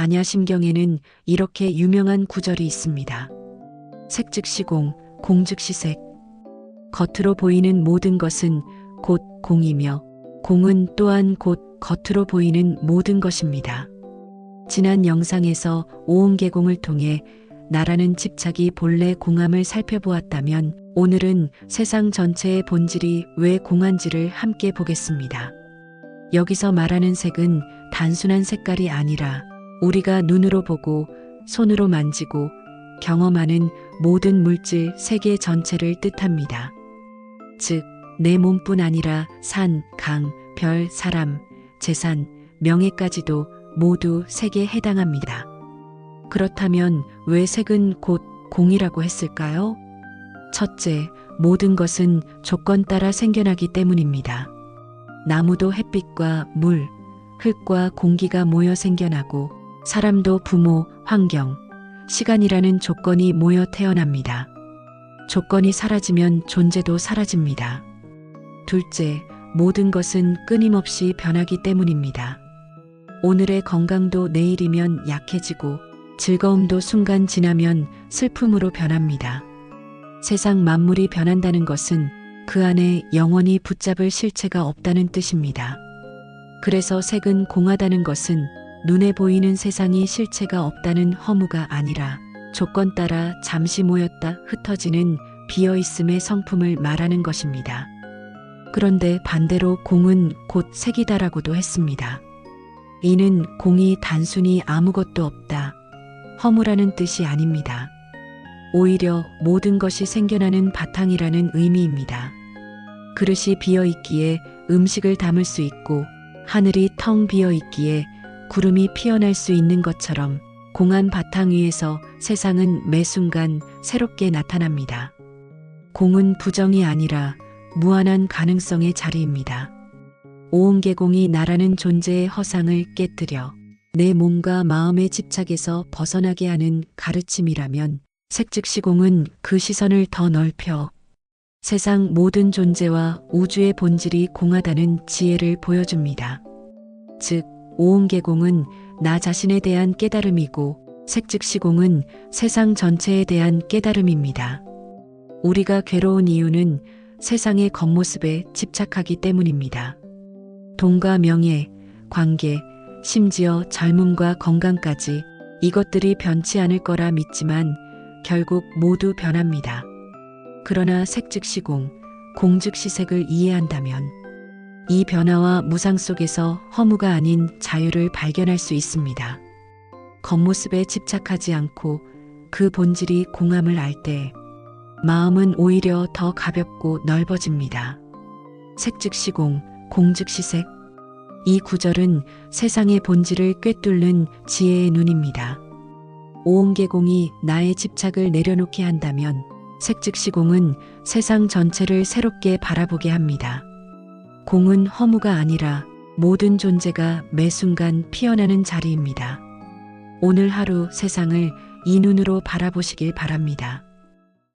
반야심경에는 이렇게 유명한 구절이 있습니다. 색즉시공, 공즉시색. 겉으로 보이는 모든 것은 곧 공이며 공은 또한 곧 겉으로 보이는 모든 것입니다. 지난 영상에서 오음계공을 통해 나라는 집착이 본래 공함을 살펴보았다면 오늘은 세상 전체의 본질이 왜 공한지를 함께 보겠습니다. 여기서 말하는 색은 단순한 색깔이 아니라 우리가 눈으로 보고 손으로 만지고 경험하는 모든 물질 세계 전체를 뜻합니다. 즉, 내 몸뿐 아니라 산, 강, 별, 사람, 재산, 명예까지도 모두 색에 해당합니다. 그렇다면 왜 색은 곧 공이라고 했을까요? 첫째, 모든 것은 조건 따라 생겨나기 때문입니다. 나무도 햇빛과 물, 흙과 공기가 모여 생겨나고 사람도 부모, 환경, 시간이라는 조건이 모여 태어납니다. 조건이 사라지면 존재도 사라집니다. 둘째, 모든 것은 끊임없이 변하기 때문입니다. 오늘의 건강도 내일이면 약해지고 즐거움도 순간 지나면 슬픔으로 변합니다. 세상 만물이 변한다는 것은 그 안에 영원히 붙잡을 실체가 없다는 뜻입니다. 그래서 색은 공하다는 것은 눈에 보이는 세상이 실체가 없다는 허무가 아니라 조건 따라 잠시 모였다 흩어지는 비어있음의 성품을 말하는 것입니다. 그런데 반대로 공은 곧 색이다라고도 했습니다. 이는 공이 단순히 아무것도 없다. 허무라는 뜻이 아닙니다. 오히려 모든 것이 생겨나는 바탕이라는 의미입니다. 그릇이 비어 있기에 음식을 담을 수 있고 하늘이 텅 비어 있기에 구름이 피어날 수 있는 것처럼 공한 바탕 위에서 세상은 매 순간 새롭게 나타납니다. 공은 부정이 아니라 무한한 가능성의 자리입니다. 오음계공이 나라는 존재의 허상을 깨뜨려 내 몸과 마음의 집착에서 벗어나게 하는 가르침이라면 색즉시공은 그 시선을 더 넓혀 세상 모든 존재와 우주의 본질이 공하다는 지혜를 보여줍니다. 즉, 오음계공은 나 자신에 대한 깨달음이고 색즉시공은 세상 전체에 대한 깨달음입니다. 우리가 괴로운 이유는 세상의 겉모습에 집착하기 때문입니다. 돈과 명예, 관계, 심지어 젊음과 건강까지 이것들이 변치 않을 거라 믿지만 결국 모두 변합니다. 그러나 색즉시공, 공즉시색을 이해한다면 이 변화와 무상 속에서 허무가 아닌 자유를 발견할 수 있습니다. 겉모습에 집착하지 않고 그 본질이 공함을 알 때 마음은 오히려 더 가볍고 넓어집니다. 색즉시공, 공즉시색. 이 구절은 세상의 본질을 꿰뚫는 지혜의 눈입니다. 오음계공이 나의 집착을 내려놓게 한다면 색즉시공은 세상 전체를 새롭게 바라보게 합니다. 공은 허무가 아니라 모든 존재가 매 순간 피어나는 자리입니다. 오늘 하루 세상을 이 눈으로 바라보시길 바랍니다.